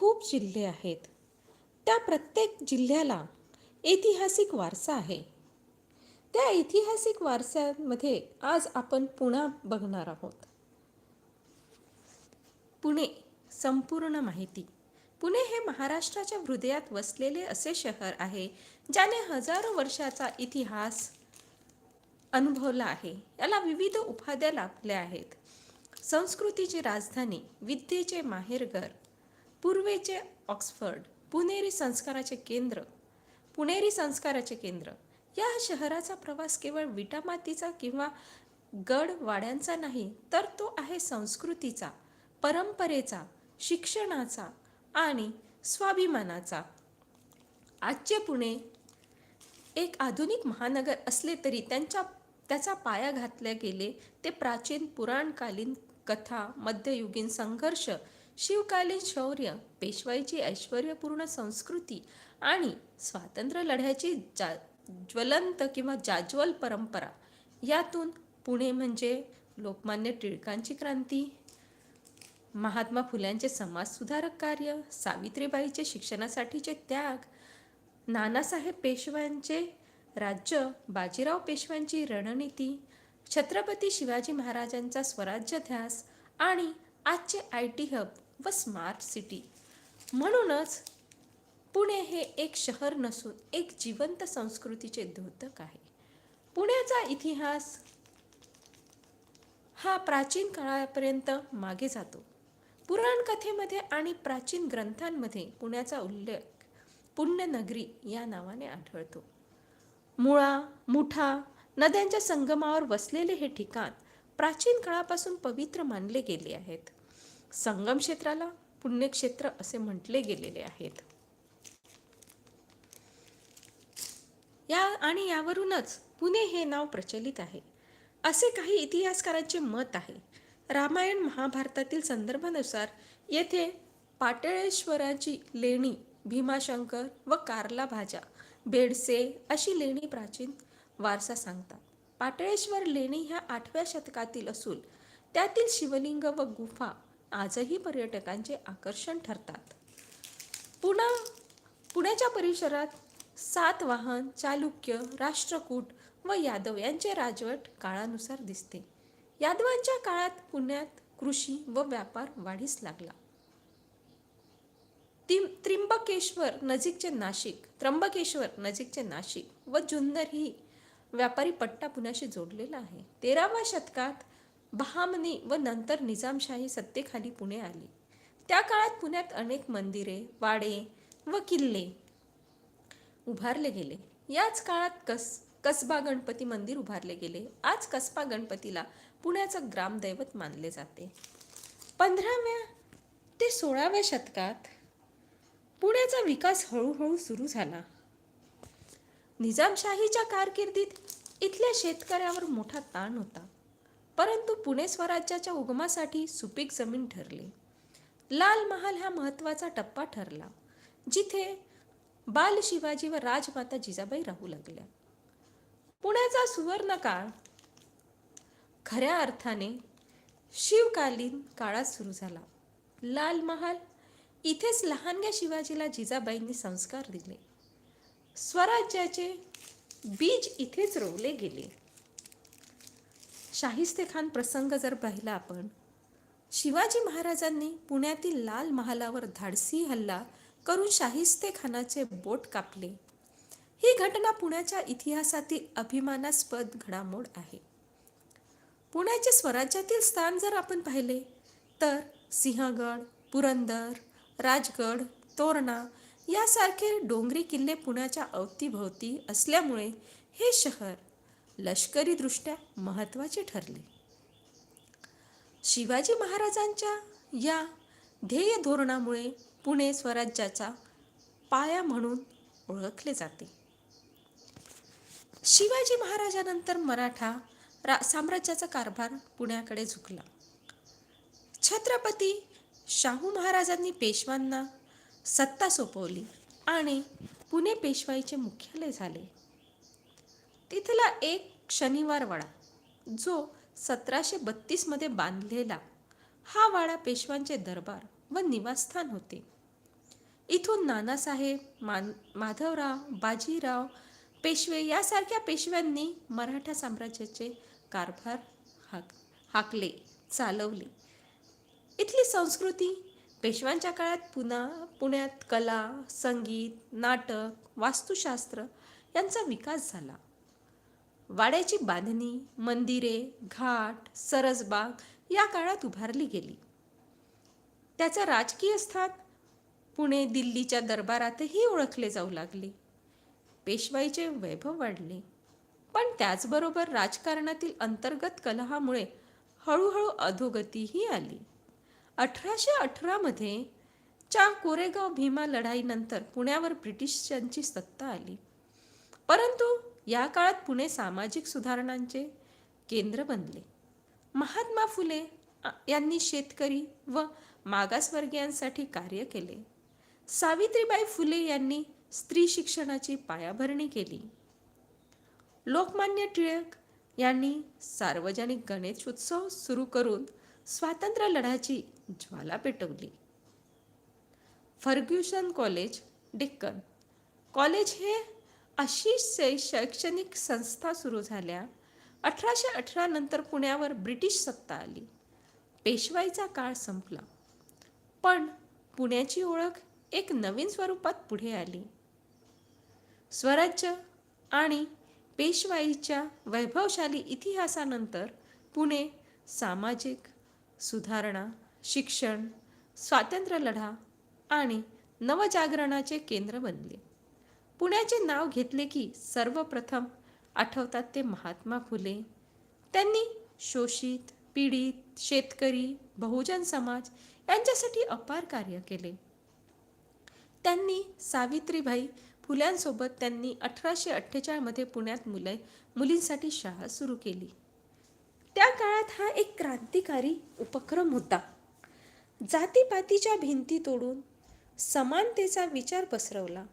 खूप जिल्हे आहेत. त्या प्रत्येक जिल्ह्याला ऐतिहासिक वारसा आहे. त्या ऐतिहासिक वारसामध्ये आज आपण पुणा बघणार आहोत. पुणे संपूर्ण माहिती. पुणे हे महाराष्ट्राच्या हृदयात वसलेले असे शहर आहे ज्याने हजारो वर्षाचा इतिहास अनुभवला आहे. याला विविध उपाध्या लाभल्या आहेत. संस्कृतीची राजधानी विद्येचे माहेरघर पूर्वेचे ऑक्सफर्ड पुणेरी संस्काराचे केंद्र पुणेरी संस्काराचे केंद्र. या शहराचा प्रवास केवळ विटामातीचा किंवा गड वाड्यांचा नाही तर तो आहे संस्कृतीचा परंपरेचा शिक्षणाचा आणि स्वाभिमानाचा. आजचे पुणे एक आधुनिक महानगर असले तरी त्यांच्या त्याचा पाया घातल्या गेले ते प्राचीन पुराणकालीन कथा मध्ययुगीन संघर्ष शिवकालीन शौर्य पेशवाईची ऐश्वर्यपूर्ण संस्कृती आणि स्वातंत्र्य लढ्याची जा ज्वलंत किंवा जाज्वल परंपरा. यातून पुणे म्हणजे लोकमान्य टिळकांची क्रांती महात्मा फुल्यांचे समाजसुधारक कार्य सावित्रीबाईचे शिक्षणासाठीचे त्याग नानासाहेब पेशव्यांचे राज्य बाजीराव पेशव्यांची रणनीती छत्रपती शिवाजी महाराजांचा स्वराज्य ध्यास आणि आजचे आय टी हब व स्मार्ट सिटी म्हणूनच पुणे हे एक शहर नसून एक जिवंत संस्कृतीचे द्योतक आहे. पुण्याचा इतिहास हा प्राचीन काळापर्यंत मागे जातो. पुराणकथेमध्ये आणि प्राचीन ग्रंथांमध्ये पुण्याचा उल्लेख पुण्यनगरी या नावाने आढळतो. मुळा मुठा नद्यांच्या संगमावर वसलेले हे ठिकाण प्राचीन काळापासून पवित्र मानले गेले आहेत. संगम क्षेत्राला पुण्यक्षेत्र असे म्हटले गेलेले आहेत. या आणि यावरूनच पुणे हे नाव प्रचलित आहे. असे काही इतिहासकारांचे मत आहे. रामायण महाभारतातील संदर्भानुसार येथे पाटळेश्वराची लेणी भीमाशंकर व कारला भाजा बेडसे अशी लेणी प्राचीन वारसा सांगतात. पाटळेश्वर लेणी ह्या आठव्या शतकातील असून त्यातील शिवलिंग व गुफा आजही पर्यटकांचे आकर्षण ठरतात. पुणा पुण्याच्या परिसरात सातवाहन चालुक्य राष्ट्रकूट व यादव यांचे राजवट काळानुसार दिसते. यादवांच्या काळात पुण्यात कृषी व व्यापार वाढीस लागला. त्रिंबकेश्वर त्र्यंबकेश्वर नजीकचे नाशिक त्र्यंबकेश्वर नजीकचे नाशिक व जुन्नर ही व्यापारी पट्टा पुण्याशी जोडलेला आहे. तेराव्या शतकात बहामनी व नंतर निजामशाही सत्तेखाली पुणे आली. त्या काळात पुण्यात अनेक मंदिरे वाडे व किल्ले उभारले गेले. याच काळात कस कसबा गणपती मंदिर उभारले गेले. आज कसबा गणपतीला पुण्याचं ग्रामदैवत मानले जाते. पंधराव्या ते सोळाव्या शतकात पुण्याचा विकास हळूहळू सुरू झाला. निजामशाहीच्या कारकिर्दीत इथल्या शेतकऱ्यावर मोठा ताण होता. परंतु पुणे स्वराज्याच्या उगमासाठी सुपीक जमीन ठरली. लाल महाल हा महत्त्वाचा टप्पा ठरला जिथे बाल शिवाजी व राजमाता जिजाबाई राहू लागल्या. पुण्याचा सुवर्ण काळ खऱ्या अर्थाने शिवकालीन काळात सुरू झाला. लाल महाल इथेच लहानग्या शिवाजीला जिजाबाईंनी संस्कार दिले. स्वराज्याचे बीज इथेच रोवले गेले. शाहिस्ते खान प्रसंग जर पाहिला आपण शिवाजी महाराजांनी पुण्यातील लाल महालावर धाडसी हल्ला करून शाहिस्ते खानाचे बोट कापले. ही घटना पुण्याच्या इतिहासातील अभिमानास्पद घडामोड आहे. पुण्याचे स्वराज्यातील स्थान जर आपण पाहिले तर सिंहगड पुरंदर राजगड तोरणा यासारखे डोंगरी किल्ले पुण्याच्या अवतीभोवती असल्यामुळे हे शहर लष्करीदृष्ट्या महत्त्वाचे ठरले. शिवाजी महाराजांच्या या ध्येय धोरणामुळे पुणे स्वराज्याचा पाया म्हणून ओळखले जाते. शिवाजी महाराजानंतर मराठा रा साम्राज्याचा कारभार पुण्याकडे झुकला. छत्रपती शाहू महाराजांनी पेशवांना सत्ता सोपवली आणि पुणे पेशवाईचे मुख्यालय झाले. तिथला एक शनिवार वाडा जो सतराशे बत्तीसमध्ये बांधलेला हा वाडा पेशवांचे दरबार व निवासस्थान होते. इथून नानासाहेब मान माधवराव बाजीराव पेशवे यासारख्या पेशव्यांनी मराठा साम्राज्याचे कारभार हाक हाकले चालवले. इथली संस्कृती पेशव्यांच्या काळात पुन्हा पुण्यात कला संगीत नाटक वास्तुशास्त्र यांचा विकास झाला. वाड्याची बांधणी मंदिरे घाट सरसबाग या काळात उभारली गेली. त्याचा राजकीय स्थान पुणे दिल्लीच्या दरबारातही ओळखले जाऊ लागले. पेशवाईचे वैभव वाढले. पण त्याचबरोबर राजकारणातील अंतर्गत कलहामुळे हळूहळू अधोगतीही आली. अठराशे अठरामध्ये च्या कोरेगाव भीमा लढाईनंतर पुण्यावर ब्रिटिशांची सत्ता आली. परंतु या काळात पुणे सामाजिक सुधारणांचे केंद्र बनले. महात्मा फुले यांनी शेतकरी व मागासवर्गीयांसाठी कार्य केले. सावित्रीबाई फुले यांनी स्त्री शिक्षणाची पायाभरणी केली. लोकमान्य टिळक यांनी सार्वजनिक गणेशोत्सव सुरू करून स्वातंत्र्य लढ्याची ज्वाला पेटवली. Fergusson college Deccan. कॉलेज हे अशी शैक्षणिक संस्था सुरू झाल्या. अठराशे अठरा नंतर पुण्यावर ब्रिटिश सत्ता आली. पेशवाईचा काळ संपला. पण पुण्याची ओळख एक नवीन स्वरूपात पुढे आली. स्वराज्य आणि पेशवाईच्या वैभवशाली इतिहासानंतर पुणे सामाजिक सुधारणा शिक्षण स्वातंत्र्य लढा आणि नवजागरणाचे केंद्र बनले. पुण्याचे नाव घेतले की सर्वप्रथम आठवतात ते महात्मा फुले. त्यांनी शोषित पीडित शेतकरी बहुजन समाज यांच्यासाठी अपार कार्य केले. त्यांनी सावित्रीबाई फुल्यांसोबत त्यांनी अठराशे अठ्ठेचाळमध्ये पुण्यात मुले मुलींसाठी शाळा सुरू केली. त्या काळात हा एक क्रांतिकारी उपक्रम होता. जातीपातीच्या भिंती तोडून समानतेचा विचार पसरवला.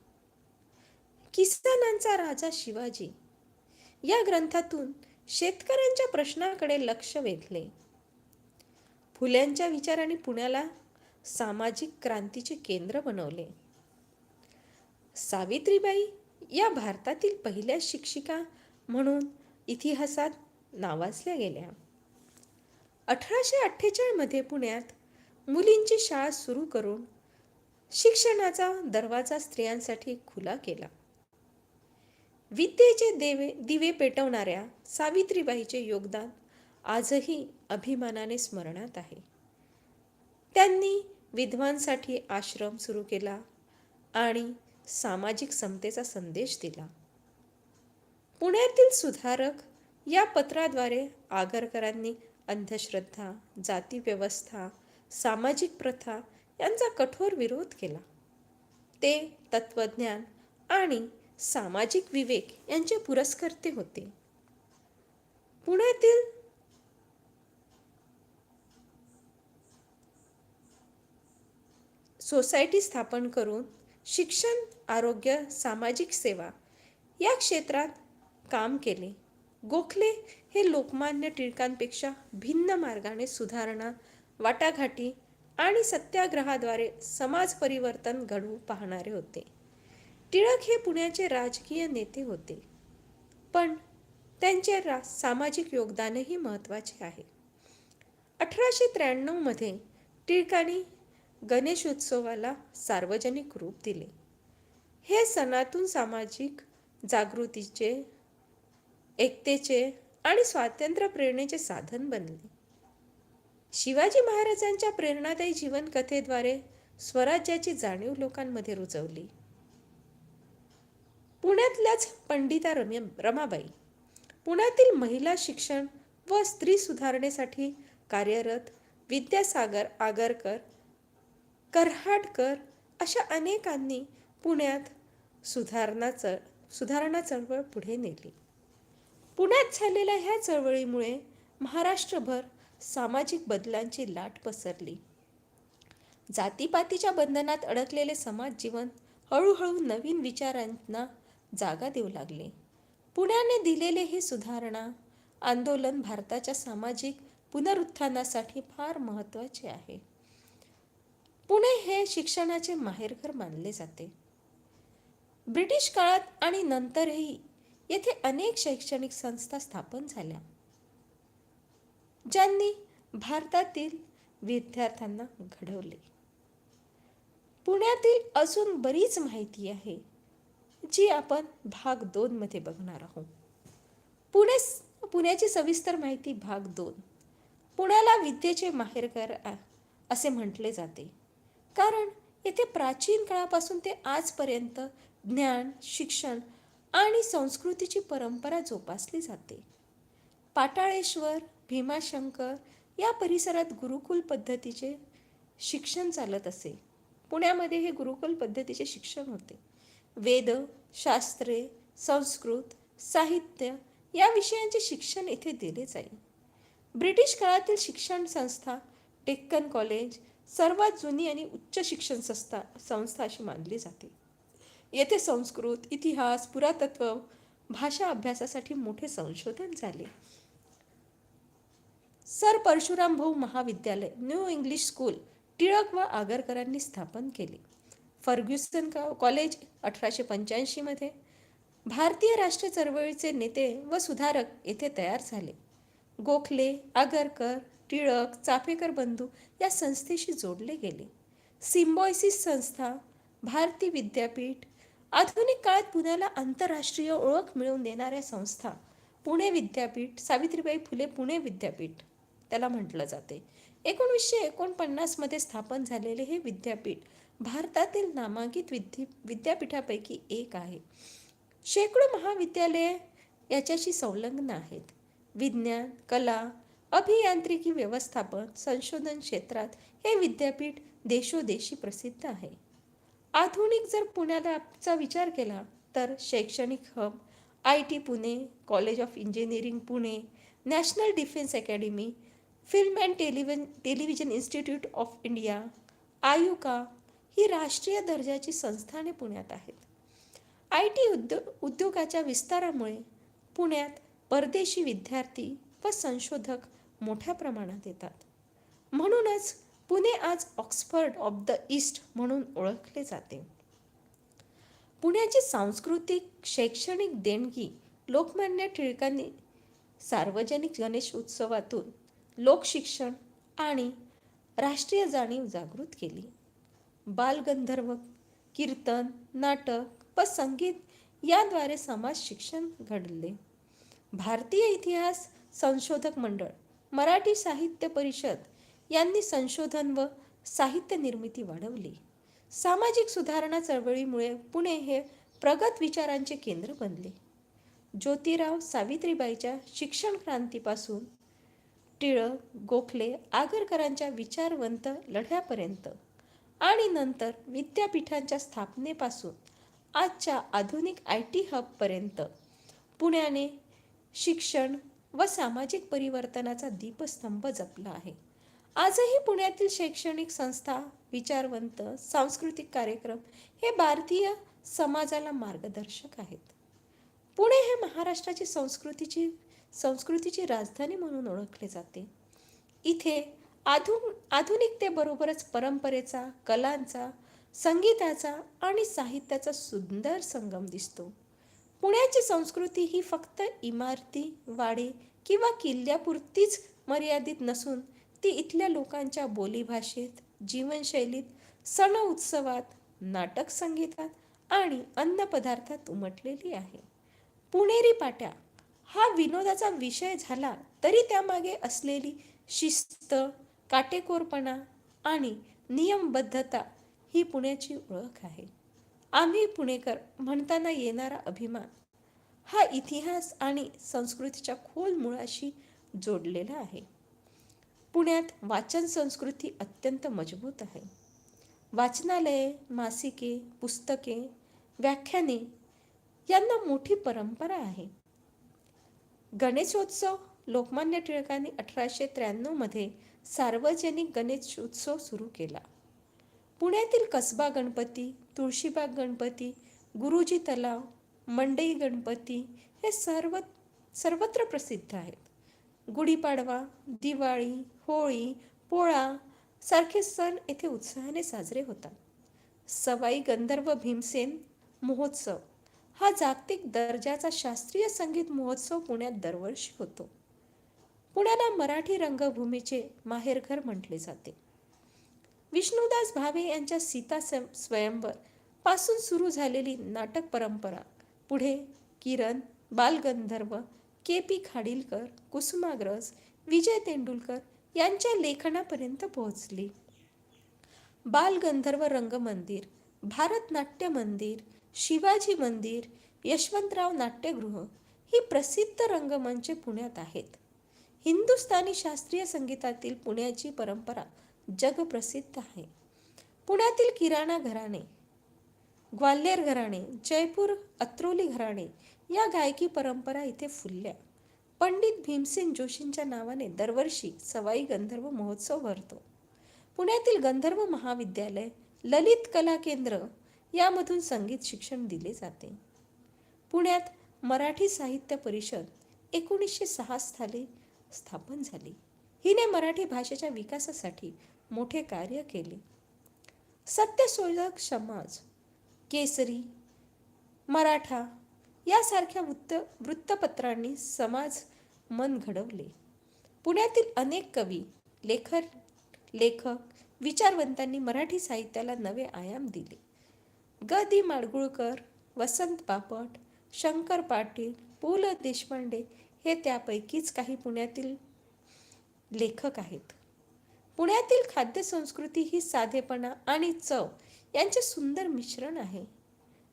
किसानांचा राजा शिवाजी. या ग्रंथातून शेतकऱ्यांच्या प्रश्नाकडे लक्ष वेधले. फुल्यांच्या विचाराने पुण्याला सामाजिक क्रांतीचे केंद्र बनवले. सावित्रीबाई या भारतातील पहिल्या शिक्षिका म्हणून इतिहासात नावाजल्या गेल्या. अठराशे अठ्ठेचाळमध्ये पुण्यात मुलींची शाळा सुरू करून शिक्षणाचा दरवाजा स्त्रियांसाठी खुला केला. विद्येचे देवे दिवे पेटवणाऱ्या सावित्रीबाईचे योगदान आजही अभिमानाने स्मरणात आहे. त्यांनी विधवांसाठी आश्रम सुरू केला आणि सामाजिक समतेचा संदेश दिला. पुण्यातील सुधारक या पत्राद्वारे आगरकरांनी अंधश्रद्धा जातीव्यवस्था सामाजिक प्रथा यांचा कठोर विरोध केला. ते तत्वज्ञान आणि सामाजिक विवेक यांचे पुरस्कर्ते होते. पुण्यातील सोसायटी स्थापन करून शिक्षण आरोग्य सामाजिक सेवा या क्षेत्रात काम केले. गोखले हे लोकमान्य टिळकांपेक्षा भिन्न मार्गाने सुधारणा वाटाघाटी आणि सत्याग्रहाद्वारे समाज परिवर्तन घडवू पाहणारे होते. टिळक हे पुण्याचे राजकीय नेते होते. पण त्यांचे रा सामाजिक योगदानही महत्त्वाचे आहे. अठराशे त्र्याण्णवमध्ये टिळकांनी गणेशोत्सवाला सार्वजनिक रूप दिले. हे सणातून सामाजिक जागृतीचे एकतेचे आणि स्वातंत्र्य प्रेरणेचे साधन बनले. शिवाजी महाराजांच्या प्रेरणादायी जीवनकथेद्वारे स्वराज्याची जाणीव लोकांमध्ये रुजवली. पुण्यातल्याच पंडिता रम्य रमाबाई. पुण्यातील महिला शिक्षण व स्त्री सुधारणेसाठी कार्यरत विद्यासागर आगरकर कर्हाटकर अशा अनेकांनी पुण्यात सुधारणा चळ सुधारणा चळवळ पुढे नेली. पुण्यात झालेल्या ह्या चळवळीमुळे महाराष्ट्रभर सामाजिक बदलांची लाट पसरली. जातीपातीच्या बंधनात अडकलेले समाज जीवन हळूहळू नवीन विचारांना जागा देऊ लागले. पुण्याने दिलेले हे सुधारणा आंदोलन भारताच्या सामाजिक पुनरुत्थानासाठी फार महत्त्वाचे आहे. पुणे हे शिक्षणाचे माहेरघर मानले जाते. ब्रिटिश काळात आणि नंतरही येथे अनेक शैक्षणिक संस्था स्थापन झाल्या. ज्यांनी भारतातील विद्यार्थ्यांना घडवले. पुण्यातील अजून बरीच माहिती आहे. जी आपण भाग दोनमध्ये बघणार आहोत. पुणे पुण्याची सविस्तर माहिती भाग दोन. पुण्याला विद्येचे माहेरघर असे म्हटले जाते. कारण येथे प्राचीन काळापासून ते आजपर्यंत ज्ञान शिक्षण आणि संस्कृतीची परंपरा जोपासली जाते. पाटाळेश्वर भीमाशंकर या परिसरात गुरुकुल पद्धतीचे शिक्षण चालत असे. पुण्यामध्ये हे गुरुकुल पद्धतीचे शिक्षण होते. वेद शास्त्रे संस्कृत साहित्य या विषयांचे शिक्षण येथे दिले जाईल. ब्रिटिश काळातील शिक्षण संस्था डेक्कन कॉलेज सर्वात जुनी आणि उच्च शिक्षण संस्था संस्था अशी मानली जाते. येथे संस्कृत इतिहास पुरातत्व भाषा अभ्यासासाठी मोठे संशोधन झाले. सर परशुराम भाऊ महाविद्यालय न्यू इंग्लिश स्कूल टिळक व आगरकरांनी स्थापन केले. फर्ग्युसन का- कॉलेज अठराशे पंच्याऐंशीमध्ये भारतीय राष्ट्रीय चळवळीचे नेते व सुधारक येथे तयार झाले. गोखले आगरकर टिळक चाफेकर बंधू या संस्थेशी जोडले गेले. सिम्बॉयसिस संस्था भारती विद्यापीठ आधुनिक काळात पुण्याला आंतरराष्ट्रीय ओळख मिळवून देणाऱ्या संस्था पुणे विद्यापीठ सावित्रीबाई फुले पुणे विद्यापीठ त्याला म्हटलं जाते. एकोणीसशे एकोणपन्नासमध्ये स्थापन झालेले हे विद्यापीठ भारतातील नामांकित विद्या विद्यापीठापैकी एक आहे. शेकडो महाविद्यालये याच्याशी संलग्न आहेत. विज्ञान कला अभियांत्रिकी व्यवस्थापन संशोधन क्षेत्रात हे विद्यापीठ देशोदेशी प्रसिद्ध आहे. आधुनिक जर पुण्याचा विचार केला तर शैक्षणिक hub I T Pune college of engineering Pune national defence academy film and टेलिव्हि television institute of India IUCAA ही राष्ट्रीय दर्जाची संस्थाने पुण्यात आहेत. आय टी उद्योग उद्योगाच्या विस्तारामुळे पुण्यात परदेशी विद्यार्थी व संशोधक मोठ्या प्रमाणात येतात. म्हणूनच पुणे आज ऑक्सफर्ड ऑफ द ईस्ट म्हणून ओळखले जाते. पुण्याची सांस्कृतिक शैक्षणिक देणगी लोकमान्य टिळकांनी सार्वजनिक गणेश उत्सवातून लोकशिक्षण आणि राष्ट्रीय जाणीव जागृत केली. बालगंधर्व कीर्तन नाटक व संगीत याद्वारे समाज शिक्षण घडले. भारतीय इतिहास संशोधक मंडळ मराठी साहित्य परिषद यांनी संशोधन व साहित्य निर्मिती वाढवली. सामाजिक सुधारणा चळवळीमुळे पुणे हे प्रगत विचारांचे केंद्र बनले. ज्योतिराव सावित्रीबाईच्या शिक्षण क्रांतीपासून टिळक गोखले आगरकरांच्या विचारवंत लढ्यापर्यंत आणि नंतर विद्यापीठांच्या स्थापनेपासून आजच्या आधुनिक आय टी हबपर्यंत पुण्याने शिक्षण व सामाजिक परिवर्तनाचा दीपस्तंभ जपला आहे. आजही पुण्यातील शैक्षणिक संस्था विचारवंत सांस्कृतिक कार्यक्रम हे भारतीय समाजाला मार्गदर्शक आहेत. पुणे हे महाराष्ट्राची संस्कृतीची संस्कृतीची राजधानी म्हणून ओळखले जाते. इथे आधु आधुनिकतेबरोबरच परंपरेचा कलांचा संगीताचा आणि साहित्याचा सुंदर संगम दिसतो. पुण्याची संस्कृती ही फक्त इमारती वाडे किंवा किल्ल्यापुरतीच मर्यादित नसून ती इथल्या लोकांच्या बोलीभाषेत जीवनशैलीत सण उत्सवात नाटक संगीतात आणि अन्नपदार्थात उमटलेली आहे. पुणेरी पाट्या हा विनोदाचा विषय झाला तरी त्यामागे असलेली शिस्त काटेकोरपणा आणि नियमबद्धता ही पुण्याची ओळख आहे. आम्ही पुणेकर म्हणताना येणारा अभिमान हा इतिहास आणि संस्कृतीच्या खोल मुळाशी जोडलेला आहे. पुण्यात वाचन संस्कृती अत्यंत मजबूत आहे. वाचनालये मासिके पुस्तके व्याख्याने यांना मोठी परंपरा आहे. गणेशोत्सव लोकमान्य टिळकांनी अठराशे त्र्याण्णवमध्ये सार्वजनिक गणेश उत्सव सुरू केला. पुण्यातील कसबा गणपती तुळशीबाग गणपती गुरुजी तलाव मंडई गणपती हे सर्व सर्वत्र प्रसिद्ध आहेत. गुढीपाडवा दिवाळी होळी पोळा सारखे सण येथे उत्साहाने साजरे होतात. सवाई गंधर्व भीमसेन महोत्सव हा जागतिक दर्जाचा शास्त्रीय संगीत महोत्सव पुण्यात दरवर्षी होतो. पुण्याला मराठी रंगभूमीचे माहेरघर म्हटले जाते. विष्णुदास भावे यांच्या सीता सं- स्वयंवर पासून सुरू झालेली नाटक परंपरा पुढे किरण बालगंधर्व के पी खाडीलकर कुसुमाग्रज विजय तेंडुलकर यांच्या लेखनापर्यंत पोहोचली. बालगंधर्व रंगमंदिर भारतनाट्य मंदिर शिवाजी मंदिर यशवंतराव नाट्यगृह ही प्रसिद्ध रंगमंचे पुण्यात आहेत. हिंदुस्थानी शास्त्रीय संगीतातील पुण्याची परंपरा जगप्रसिद्ध आहे. पुण्यातील किराणा घराणे ग्वाल्हेर घराणे जयपूर अत्रोली घराणे या गायकी परंपरा इथे फुलल्या. पंडित भीमसेन जोशींच्या नावाने दरवर्षी सवाई गंधर्व महोत्सव भरतो. पुण्यातील गंधर्व महाविद्यालय ललित कला केंद्र यामधून संगीत शिक्षण दिले जाते. पुण्यात मराठी साहित्य परिषद एकोणीसशे सहा साली स्थापन झाली. हिने मराठी भाषेच्या विकासासाठी मोठे कार्य केले. सत्यशोधक समाज केसरी मराठा यासारख्या वृत्त वृत्तपत्रांनी समाज मन घडवले. पुण्यातील अनेक कवी लेखर लेखक विचारवंतांनी मराठी साहित्याला नवे आयाम दिले. ग. दि. माडगुळकर वसंत बापट शंकर पाटील पु. ल. देशपांडे हे त्यापैकीच काही पुण्यातील लेखक आहेत. पुण्यातील खाद्यसंस्कृती ही साधेपणा आणि चव यांचे सुंदर मिश्रण आहे.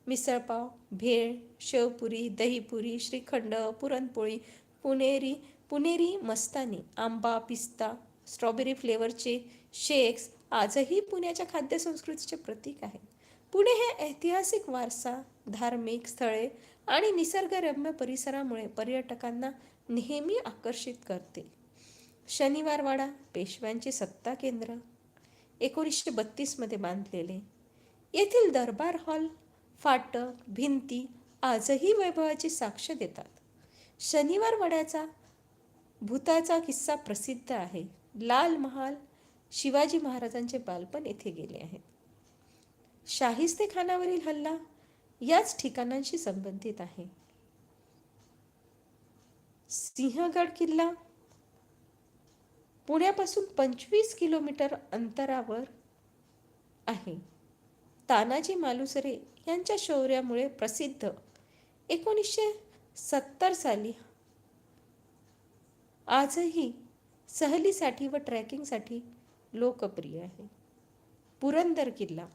मिसळपाव भेळ शेवपुरी दहीपुरी श्रीखंड पुरणपोळी पुणेरी पुणेरी मस्तानी आंबा पिस्ता स्ट्रॉबेरी फ्लेवरचे शेक्स आजही पुण्याच्या खाद्यसंस्कृतीचे प्रतीक आहे. पुणे हे ऐतिहासिक वारसा धार्मिक स्थळे आणि निसर्गरम्य परिसरामुळे पर्यटकांना नेहमी आकर्षित करते. शनिवारवाडा पेशव्यांचे सत्ता केंद्र एकोणीसशे बत्तीसमध्ये बांधलेले. येथील दरबार हॉल फाटक भिंती आजही वैभवाची साक्ष देतात. शनिवारवाड्याचा भूताचा किस्सा प्रसिद्ध आहे. लाल महाल शिवाजी महाराजांचे बालपण येथे गेले आहेत. शाहिस्ते खानावरील हल्ला याच ठिकाणांशी संबंधित आहे. सिंहगड किल्ला पुण्यापासून पंचवीस किलोमीटर अंतरावर आहे. तानाजी मालुसरे यांच्या शौर्यामुळे प्रसिद्ध एकोणीसशे सत्तर साली आजही सहलीसाठी व ट्रॅकिंगसाठी लोकप्रिय आहे. पुरंदर किल्ला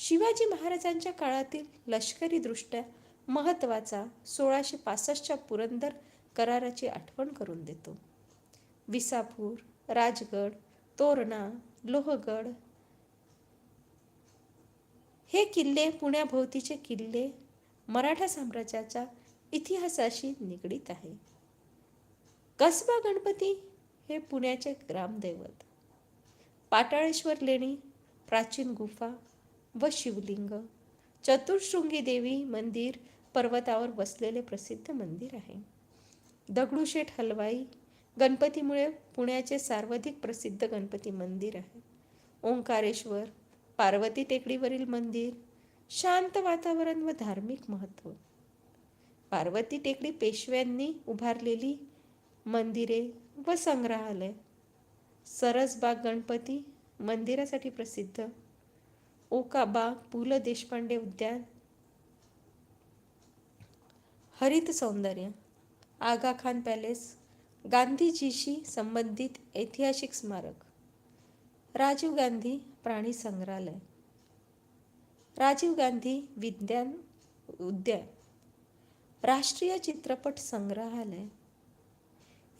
शिवाजी महाराजांच्या काळातील लष्करीदृष्ट्या महत्त्वाचा सोळाशे पासष्टच्या पुरंदर कराराची आठवण करून देतो. विसापूर राजगड तोरणा लोहगड हे किल्ले पुण्याभोवतीचे किल्ले मराठा साम्राज्याच्या इतिहासाशी निगडीत आहे. कसबा गणपती हे पुण्याचे ग्रामदैवत. पाटाळेश्वर लेणी प्राचीन गुफा व शिवलिंग. चतुर्शृंगी देवी मंदिर पर्वतावर बसलेले प्रसिद्ध मंदिर आहे. दगडूशेठ हलवाई गणपतीमुळे पुण्याचे सर्वाधिक प्रसिद्ध गणपती मंदिर आहे. ओंकारेश्वर पार्वती टेकडीवरील मंदिर शांत वातावरण व धार्मिक महत्त्व पार्वती टेकडी पेशव्यांनी उभारलेली मंदिरे व संग्रहालय. सरसबाग गणपती मंदिरासाठी प्रसिद्ध. ओकाबा पु ल देशपांडे उद्यान. हरित सौंदर्य आगा खान पॅलेस गांधीजीशी संबंधित ऐतिहासिक स्मारक. राजीव गांधी प्राणी संग्रहालय. राजीव गांधी विज्ञान उद्यान. राष्ट्रीय चित्रपट संग्रहालय.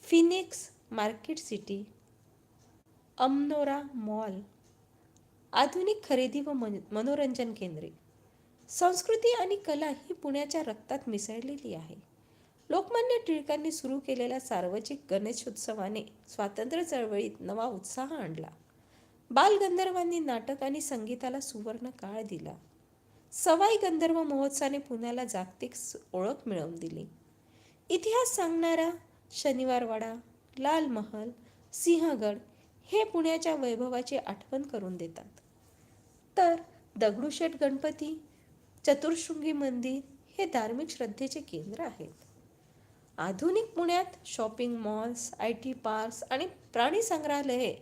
Phoenix market city. Amanora mall. आधुनिक खरेदी व मन मनोरंजन केंद्रे. संस्कृती आणि कला ही पुण्याच्या रक्तात मिसळलेली आहे. लोकमान्य टिळकांनी सुरू केलेल्या सार्वजनिक गणेशोत्सवाने स्वातंत्र्य चळवळीत नवा उत्साह आणला. बालगंधर्वांनी नाटक आणि संगीताला सुवर्ण काळ दिला. सवाई गंधर्व महोत्सवाने पुण्याला जागतिक ओळख मिळवून दिली. इतिहास सांगणारा शनिवारवाडा लाल महल सिंहगड हे पुण्याच्या वैभवाची आठवण करून देतात. तर दगडूशेठ गणपती चतुर्शृंगी मंदिर हे धार्मिक श्रद्धेचे केंद्र आहेत. आधुनिक पुण्यात shopping malls I T parks आणि प्राणी संग्रहालये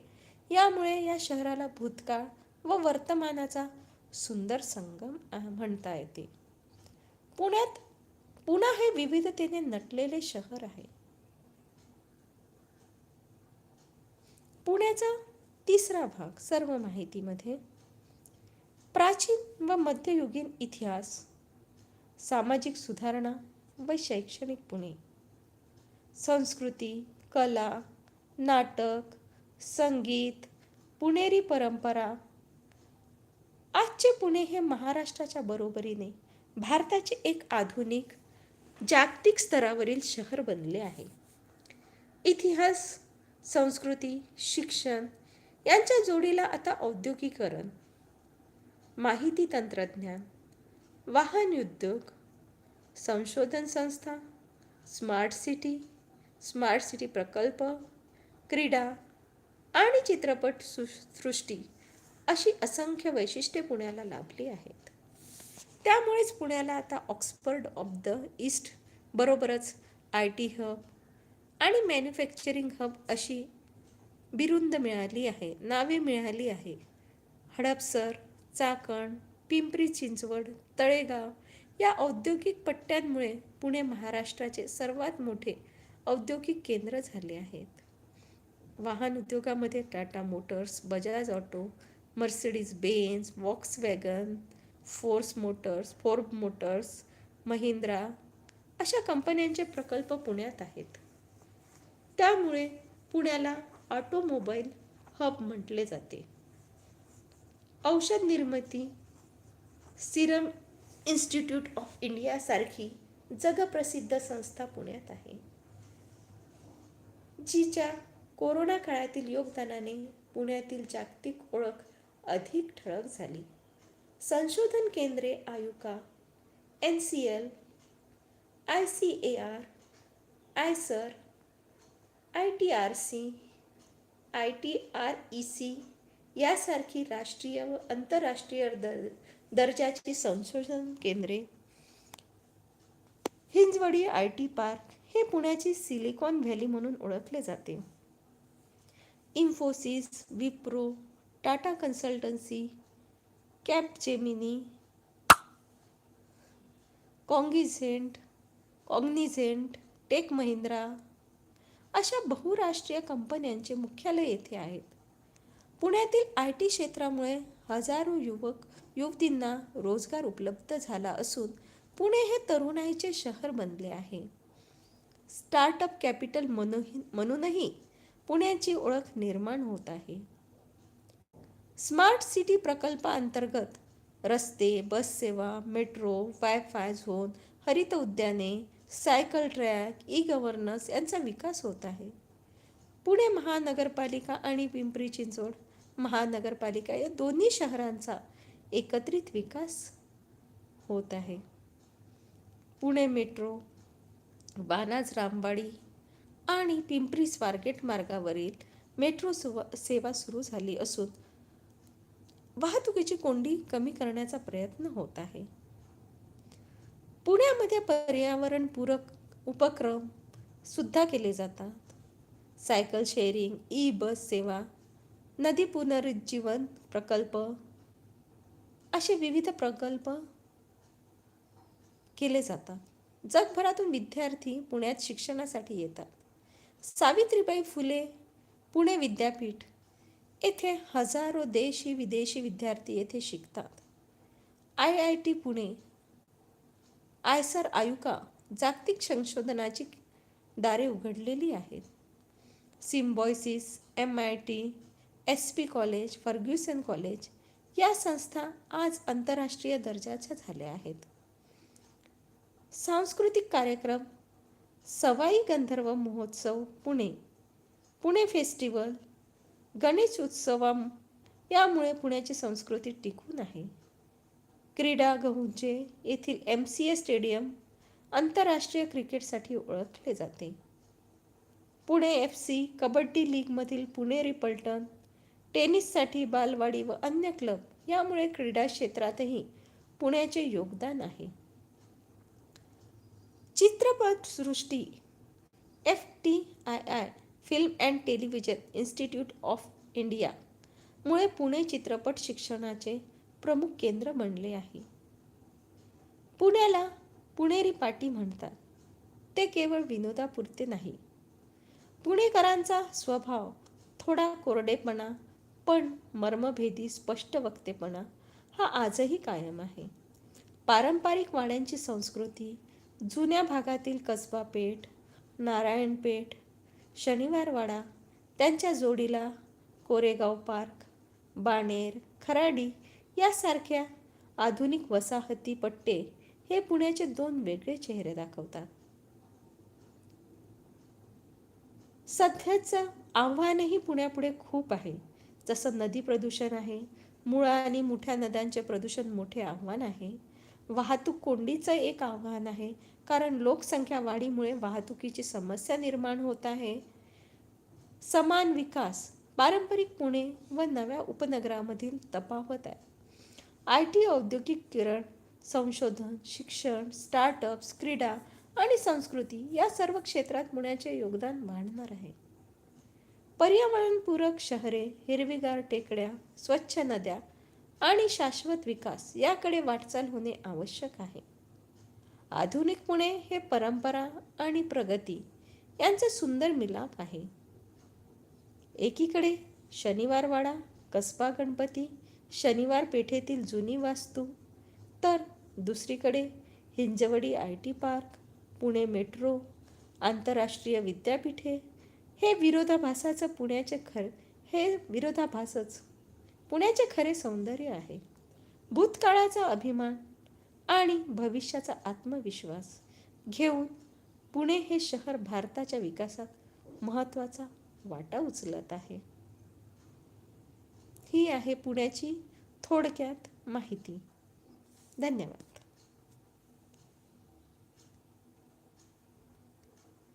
यामुळे या शहराला भूतकाळ व वर्तमानाचा सुंदर संगम म्हणता येते. पुण्यात पुणे हे विविधतेने नटलेले शहर आहे. पुण्याचा तिसरा भाग सर्व माहितीमध्ये. प्राचीन व मध्ययुगीन इतिहास सामाजिक सुधारणा व शैक्षणिक पुणे. संस्कृती कला नाटक संगीत पुणेरी परंपरा. आजचे पुणे हे महाराष्ट्राच्या बरोबरीने भारताचे एक आधुनिक जागतिक स्तरावरील शहर बनले आहे. इतिहास संस्कृती शिक्षण यांच्या जोडीला आता औद्योगिकरण माहिती तंत्रज्ञान वाहन उद्योग संशोधन संस्था स्मार्ट सिटी स्मार्ट सिटी प्रकल्प क्रीडा आणि चित्रपट सु- सृष्टी अशी असंख्य वैशिष्ट्ये पुण्याला लाभली आहेत. त्यामुळेच पुण्याला आता ऑक्सफर्ड ऑफ द ईस्ट बरोबरच आय टी हब आणि मॅन्युफॅक्चरिंग हब अशी बिरुंद मिळाली आहे नावे मिळाली आहे. हडपसर चाकण पिंपरी चिंचवड तळेगाव या औद्योगिक पट्ट्यांमुळे पुणे महाराष्ट्राचे सर्वात मोठे औद्योगिक केंद्र झाले आहेत. वाहन उद्योगामध्ये Tata Motors Bajaj Auto Mercedes Benz Volkswagen Force Motors Ford Motors Mahindra अशा कंपन्यांचे प्रकल्प पुण्यात आहेत. त्यामुळे पुण्याला ऑटोमोबाईल हब म्हटले जाते. औषध निर्मिती सिरम इन्स्टिट्यूट ऑफ इंडियासारखी जगप्रसिद्ध संस्था पुण्यात आहे. जिच्या कोरोना काळातील योगदानाने पुण्यातील जागतिक ओळख अधिक ठळक झाली. संशोधन केंद्रे IUCAA N C L I C A R IISER I T R C I T R E C यासारखी राष्ट्रीय व आंतरराष्ट्रीय दर दर्जाची संशोधन केंद्रे. हिंजवडी आय टी पार्क हे पुण्याची सिलिकॉन व्हॅली म्हणून ओळखले जाते. Infosys Wipro Tata Consultancy Capgemini Cognizant Cognizant Tech Mahindra अशा बहुराष्ट्रीय कंपन्यांचे मुख्यालय येथे आहेत. पुण्यातील आय टी क्षेत्रामुळे हजारो युवक युवतींना रोजगार उपलब्ध झाला असून पुणे हे तरुणाईचे शहर बनले आहे. स्टार्टअप कॅपिटल म्हणूनही म्हणूनही पुण्याची ओळख निर्माण होत आहे. स्मार्ट सिटी प्रकल्पाअंतर्गत रस्ते बस सेवा मेट्रो वायफाय झोन हरित उद्याने सायकल ट्रॅक ई गव्हर्नन्स यांचा विकास होत आहे. पुणे महानगरपालिका आणि पिंपरी चिंचवड महानगरपालिका या दोन्ही शहरांचा एकत्रित विकास होत आहे. पुणे मेट्रो बानाज रामबाडी आणि पिंपरी स्वारगेट मार्गावरील मेट्रो सुवा सेवा सुरू झाली असून वाहतुकीची कोंडी कमी करण्याचा प्रयत्न होत आहे. पुण्यामध्ये पर्यावरणपूरक उपक्रम सुद्धा केले जातात. सायकल शेअरिंग ई बस सेवा नदी पुनरुज्जीवन प्रकल्प असे विविध प्रकल्प केले जातात. जगभरातून विद्यार्थी पुण्यात शिक्षणासाठी येतात. सावित्रीबाई फुले पुणे विद्यापीठ येथे हजारो देशी विदेशी विद्यार्थी येथे शिकतात. I I T Pune IISER IUCAA जागतिक संशोधनाची दारे उघडलेली आहेत. Symbiosis M I T S P college Fergusson college या संस्था आज आंतरराष्ट्रीय दर्जाच्या झाल्या आहेत. सांस्कृतिक कार्यक्रम सवाई गंधर्व महोत्सव पुणे पुणे फेस्टिवल गणेश उत्सवा यामुळे पुण्याची संस्कृती टिकून आहे. क्रीडा गहुंचे येथील एम सी ए स्टेडियम आंतरराष्ट्रीय क्रिकेटसाठी ओळखले जाते. पुणे एफ सी कबड्डी लीगमधील पुणे रिपल्टन टेनिससाठी बालवाडी व अन्य क्लब यामुळे क्रीडा क्षेत्रातही पुण्याचे योगदान आहे. चित्रपटसृष्टी F T I I film and television institute of India मुळे पुणे चित्रपट शिक्षणाचे प्रमुख केंद्र बनले आहे. पुण्याला पुणेरी पाटी म्हणतात. ते केवळ विनोदापुरते नाही. पुणेकरांचा स्वभाव थोडा कोरडेपणा पण मर्मभेदी स्पष्ट वक्तेपणा हा आजही कायम आहे. पारंपरिक वाड्यांची संस्कृती जुन्या भागातील कसबा पेठ नारायणपेठ शनिवारवाडा त्यांच्या जोडीला कोरेगाव पार्क बाणेर खराडी यासारख्या आधुनिक वसाहती पट्टे हे पुण्याचे दोन वेगळे चेहरे दाखवतात. सध्याचं आव्हानही पुण्यापुढे खूप आहे. जसं नदी प्रदूषण आहे मुळा आणि मोठ्या नद्यांचे प्रदूषण मोठे आव्हान आहे. वाहतूक कोंडीचं एक आव्हान आहे कारण लोकसंख्या वाढीमुळे वाहतुकीची समस्या निर्माण होत आहे. समान विकास पारंपरिक पुणे व नव्या उपनगरामधील तफावत आहे. आय टी औद्योगिक किरण संशोधन शिक्षण स्टार्टअप्स क्रीडा आणि संस्कृती या सर्व क्षेत्रात पुण्याचे योगदान वाढणार आहे. पर्यावरणपूरक शहरे हिरवीगार टेकड्या स्वच्छ नद्या आणि शाश्वत विकास याकडे वाटचाल होणे आवश्यक आहे. आधुनिक पुणे हे परंपरा आणि प्रगती यांचे सुंदर मिलाप आहे. एकीकडे शनिवारवाडा कसबा गणपती शनिवार पेठेतील जुनी वास्तू. तर दुसरीकडे Hinjewadi I T park Pune metro आंतरराष्ट्रीय विद्यापीठे हे विरोधाभासाचं पुण्याचे खर हे विरोधाभासच. पुण्याचे खरे सौंदर्य आहे. भूतकाळाचा अभिमान आणि भविष्याचा आत्मविश्वास घेऊन पुणे हे शहर भारताच्या विकासात महत्त्वाचा वाटा उचलत आहे. ही आहे पुण्याची थोडक्यात माहिती. धन्यवाद.